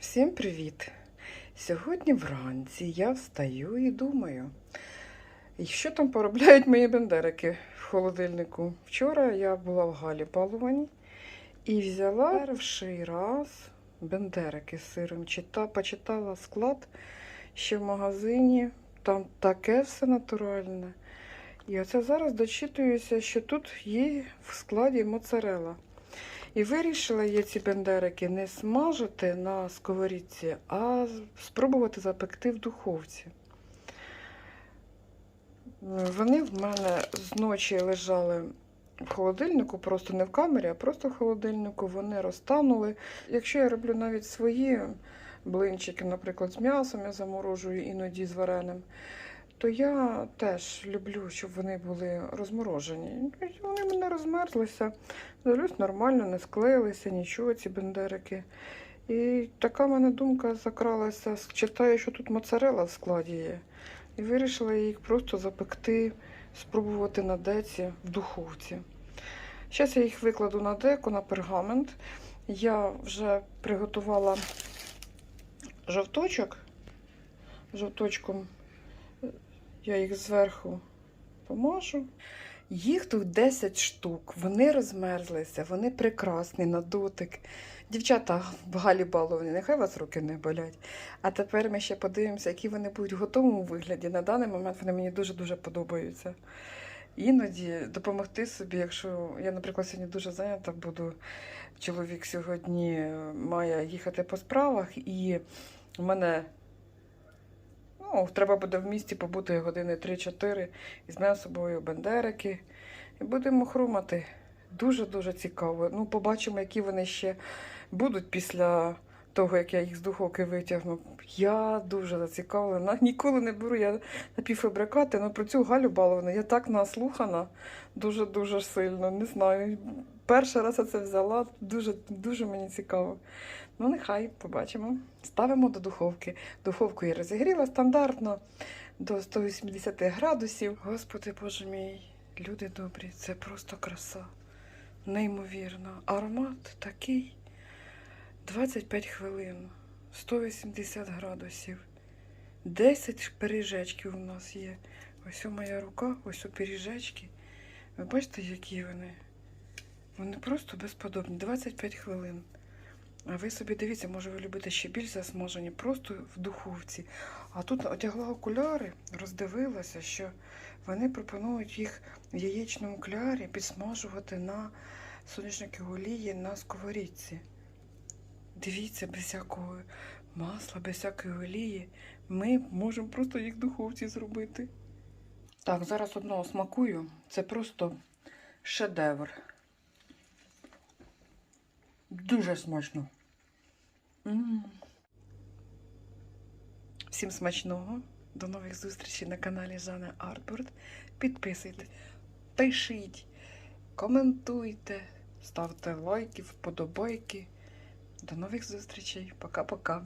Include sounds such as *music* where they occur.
Всім привіт! Сьогодні вранці я встаю і думаю, що там поробляють мої бендерики в холодильнику. Вчора я була в Галі Балувані і взяла перший раз бендерики з сиром. Чита, почитала склад ще в магазині. Там таке все натуральне. І оце зараз дочитуюся, що тут є в складі моцарела. І вирішила я ці бендерики не смажити на сковорідці, а спробувати запекти в духовці. Вони в мене зночі лежали в холодильнику, просто не в камері, а просто в холодильнику. Вони розтанули. Якщо я роблю навіть свої блинчики, наприклад, з м'ясом, я заморожую іноді з вареним, то я теж люблю, щоб вони були розморожені. Вони мене розмерзлися. Дивлюсь, нормально, не склеїлися, нічого, ці бендерики. І така в мене думка закралася. Читаю, що тут моцарела в складі є. І вирішила їх просто запекти, спробувати на деці в духовці. Зараз я їх викладу на деку, на пергамент. Я вже приготувала жовточок. Жовточком я їх зверху помажу. Їх тут 10 штук, вони розмерзлися, вони прекрасні на дотик. Дівчата галі баловані, нехай вас руки не болять. А тепер ми ще подивимося, які вони будуть в готовому вигляді. На даний момент вони мені дуже-дуже подобаються. Іноді допомогти собі, якщо я, наприклад, сьогодні дуже зайнята буду. Чоловік сьогодні має їхати по справах, і в мене ну, треба буде в місті побути години 3-4. Візьмемо з собою бендерики і будемо хрумати. Дуже-дуже цікаво. Ну, побачимо, які вони ще будуть після того, як я їх з духовки витягну. Я дуже зацікавлена. *laughs* Ніколи не беру я напівфабрикати, але про цю Галю Баловну я так наслухана дуже-дуже сильно. Не знаю. Перший раз я це взяла, дуже, дуже мені цікаво. Ну, нехай побачимо. Ставимо до духовки. Духовку я розігріла стандартно до 180 градусів. Господи Боже мій, люди добрі, це просто краса. Неймовірно. Аромат такий 25 хвилин, 180 градусів. 10 пиріжечків у нас є. Ось у моя рука, ось у пиріжечки. Ви бачите, які вони? Вони просто безподобні. 25 хвилин. А ви собі дивіться, може ви любите ще більш засмажені, просто в духовці. А тут одягла окуляри, роздивилася, що вони пропонують їх в яєчному клярі підсмажувати на соняшниковій олії на сковорідці. Дивіться, без всякого масла, без всякої олії. Ми можемо просто їх в духовці зробити. Так, зараз одного смакую. Це просто шедевр. Дуже смачно. Всім смачного. До нових зустрічей на каналі Жанна Артбурд. Підписуйтесь, пишіть, коментуйте, ставте лайки, вподобайки. До нових зустрічей. Пока-пока.